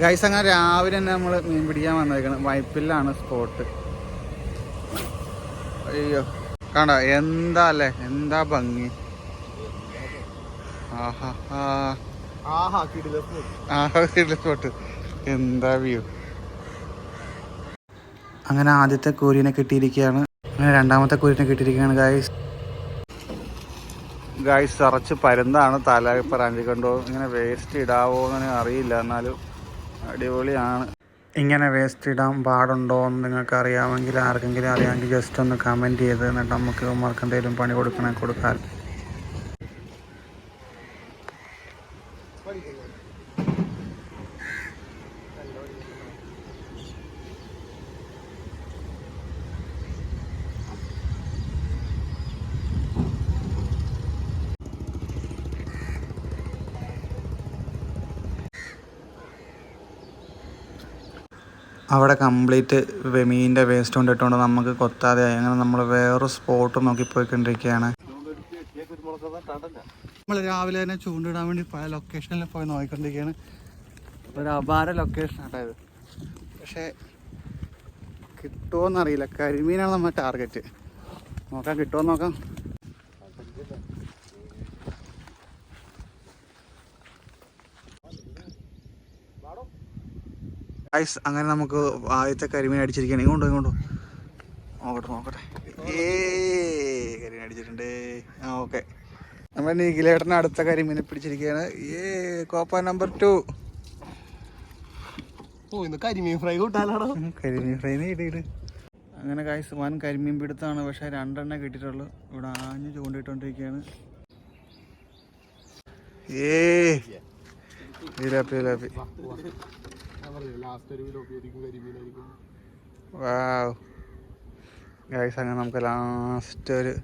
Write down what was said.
Guys അങ്ങനെ രാവിലെ തന്നെ നമ്മൾ മീൻ പിടിക്കാൻ വന്നേക്കണം. വൈപ്പിലാണ് സ്പോട്ട് അയ്യോ കണ്ടോ? എന്താ അല്ലേ? എന്താ ഭംഗി? ആഹാ കിടില സ്പോട്ട് എന്താ വ്യൂ അങ്ങനെ ആദ്യത്തെ കൂരിനെ കിട്ടിയിരിക്കുകയാണ്. അങ്ങനെ രണ്ടാമത്തെ കൂരിനെ കിട്ടിയിരിക്കുകയാണ് ഗായ്സ് ഗായ്സ് നിറച്ച് പരുന്താണ് തല കണ്ടോ? ഇങ്ങനെ വേസ്റ്റ് ഇടാവോ എന്ന് അറിയില്ല. എന്നാലും അടിപൊളിയാണ്. ഇങ്ങനെ വേസ്റ്റ് ഇടാൻ പാടുണ്ടോ എന്ന് നിങ്ങൾക്ക് അറിയാമെങ്കിൽ ആർക്കെങ്കിലും അറിയാമെങ്കിൽ ജസ്റ്റ് ഒന്ന് കമന്റ് ചെയ്ത് എന്നിട്ട് നമുക്ക് ഉമ്മർക്ക് എന്തെങ്കിലും പണി കൊടുക്കണേ കൊടുക്കാൻ അവിടെ കംപ്ലീറ്റ് മീനിന്റെ വേസ്റ്റ് കൊണ്ടിട്ടുകൊണ്ട് നമുക്ക് കൊത്താതെ അങ്ങനെ നമ്മൾ വേറൊരു സ്പോട്ട് നോക്കി പോയിക്കൊണ്ടിരിക്കുകയാണ്. നമ്മൾ രാവിലെ തന്നെ ചൂണ്ടിടാൻ വേണ്ടി പല ലൊക്കേഷനിൽ പോയി നോക്കിക്കൊണ്ടിരിക്കുകയാണ്. ഒരു അപാര ലൊക്കേഷൻ ആട്ടായത് പക്ഷേ കിട്ടുമോയെന്നറിയില്ല കരിമീനാണ് നമ്മുടെ ടാർഗറ്റ് നോക്കാം കിട്ടുമോ നോക്കാം. ഗൈസ് അങ്ങനെ നമുക്ക് ആദ്യത്തെ കരിമീൻ അടിച്ചിരിക്കുകയാണ്. ഇങ്ങോട്ടോ ഇങ്ങോട്ടോ. നോക്കട്ടെ നോക്കട്ടെ. ഏ കരിമീൻ അടിച്ചിട്ടുണ്ട്. ആ ഓക്കെ. നമ്മുടെ നീഗിലേട്ടന് അടുത്ത കരിമീനെ പിടിച്ചിരിക്കുകയാണ്. ഏ കോപ്പ നമ്പർ ടു. കരിമീൻ ഫ്രൈ കൂട്ടാനാണോ? കരിമീൻ ഫ്രൈ ഇട് അങ്ങനെ കായ്സ് വൻ കരിമീൻ പിടുത്താണ്. പക്ഷെ രണ്ടെണ്ണേ കിട്ടിയിട്ടുള്ളൂ. ഇവിടെ ആഞ്ഞ് ചൂണ്ടിട്ടോണ്ടിരിക്കുകയാണ്. ഏ ഇതിലാപ്പി ഇലാപ്പി അങ്ങനെ നമുക്ക് ലാസ്റ്റ് ഒരു